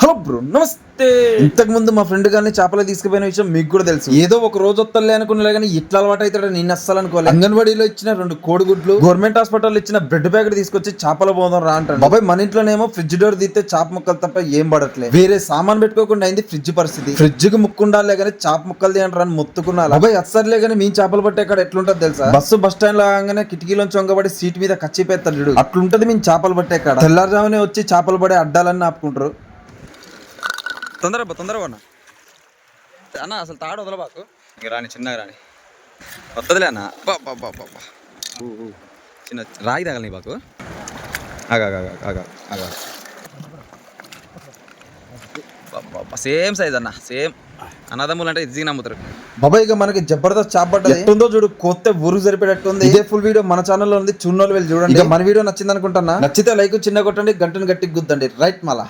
Hello bro నమస్తే. ఇంతకు ముందు మా ఫ్రెండ్ గారిని చేపలు తీసుకుపోయిన విషయం మీకు కూడా తెలుసు. ఏదో ఒక రోజు వస్తలే అనుకున్నా కానీ ఇట్లా అలవాటు అవుతాడు నేను అస్సలు అనుకోవాలి అంగన్వాడీలో ఇచ్చిన రెండు కోడిగుడ్లు గవర్నమెంట్ హాస్పిటల్ ఇచ్చిన బ్రెడ్ ప్యాకెట్ తీసుకొచ్చి చేపల పోదాం రా అంటాడు. బాబాయ్ మన ఇంట్లోనేమో ఫ్రిడ్జ్ డోర్ తీస్తే చేప ముక్కలు తప్ప ఏం పడట్లేదు వేరే సామాన్ పెట్టుకోకుండా అయింది ఫ్రిడ్జ్ పరిస్థితి. ఫ్రిడ్జ్కి ముక్కుండాలే కానీ చేప ముక్కలు తీయండి అని మొత్తుకున్నా బాబాయ్ అస్సర్లే కానీ మీ చేపలు పట్టే అక్కడ ఎట్లుంటది తెలుసా? బస్సు బస్ స్టాండ్ లాగానే కిటికీలోంచి వంగబడి సీట్ మీద కచ్చిపోతాడు చూడు. అట్లుంటది మేము చేపలు పట్టే కాడ. తెల్లారుజామునే వచ్చి చేపలు పడే అడ్డాలన్నీ ఆపుకుంటారు. తొందర తొందరగా అన్న అన్న అసలు తాడు వదలబాకు. ఇంక రాని చిన్నగా రాని. వద్దలే అన్న. బా బా బా బా బా. ఊ, ఊ. చిన్న రాగి తగలని బాకు. ఆగా ఆగా ఆగా ఆగా సేమ్ సైజ్ అన్న సేమ్. అన్నదమ్ములు అంటే ఈజీగా నమ్ముతారు. బాబాయ్ ఇక మనకి జబర్దస్త్ చాప్ పడ్డది. ఎట్టుందో చూడు కొత్త ఊరు సరిపేటట్టుంది ఇదే ఫుల్ వీడియో మన ఛానల్లో ఉంది చూన్నోళ్ళు వెళ్ళి చూడండి. ఇక మన వీడియో నచ్చింది అనుకుంటున్నా నచ్చితే లైక్ చిన్న కొట్టండి గంటను గట్టి గుద్దండి. రైట్ మళ్ళా